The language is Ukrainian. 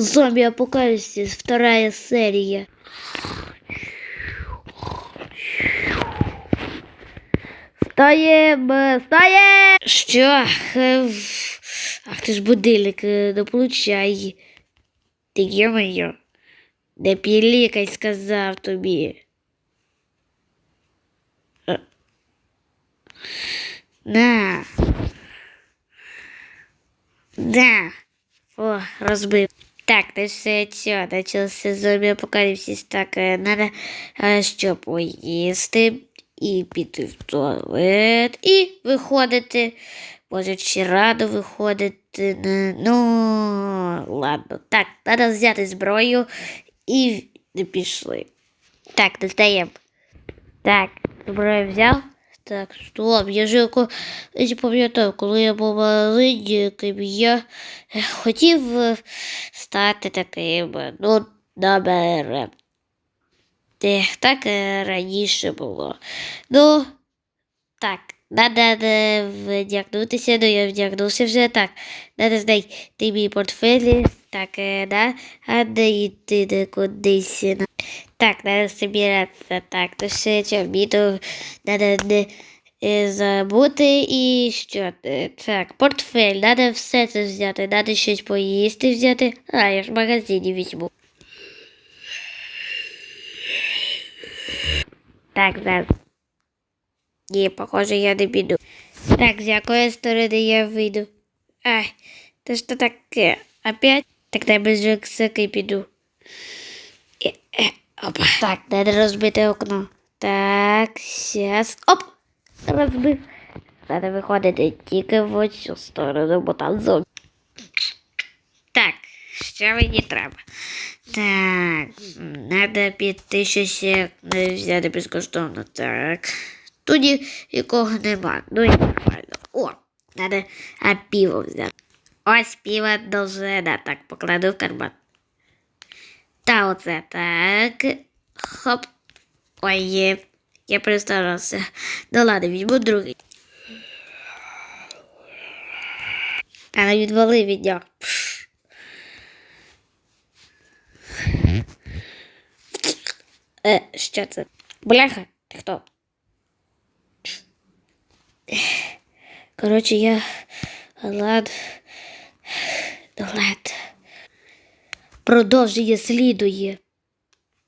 Зомби Апокалипсис, вторая серия. Встаємо, встаємо! Що? Е, Ах ти ж будильник, не получай. Ти йо-моє, не пілікай, сказав тобі. Е. На. Да. О, розбив. Так, ну все, зомбі апокаліпсис. Так, е, надо що поїсти і піти в туалет, і виходити. Може, ще рано виходити. не- Ну, ладно. Так, треба взяти зброю і пішли. Так, достаємо. Так, зброю взяв. Так, стоп, я ж яко- я пам'ятаю, коли я був маленьким, я е, хотів е, стати таким, е, ну. Те, так раніше було. Ну, так, треба вдягнутися, ну я вдягнувся вже так. Треба знайти мій портфелі, так, да, а не йти кудись. Так, треба збиратися, так, то ще чобіту, треба не е, забути і що, так, портфель, треба все це взяти, треба щось поїсти взяти, а я ж в магазині візьму. Так, зараз. Ні, похоже, я не піду. Так, з якої сторони я вийду? Ай, то що таке? Опять? Так дай без рюкзаки піду. Опа. Так, треба розбити окно. Так, сейчас. Оп! Розбив. Треба виходити тільки в цю сторону, бо там зомбі. Так, що мені треба? Так, треба піти щось взяти безкоштовно. Так. Тут ні- нікого нема. Ну і нормально. О, треба а пиво взяти. Ось пиво должена. Так, покладу в карман. Оце так. Хоп. Ой. Я перестарався. Ну ладно, візьму другий. А відвали від. Е, що це? Бляха, ти хто? Коротше, я лад. Лад. Продовження слідує.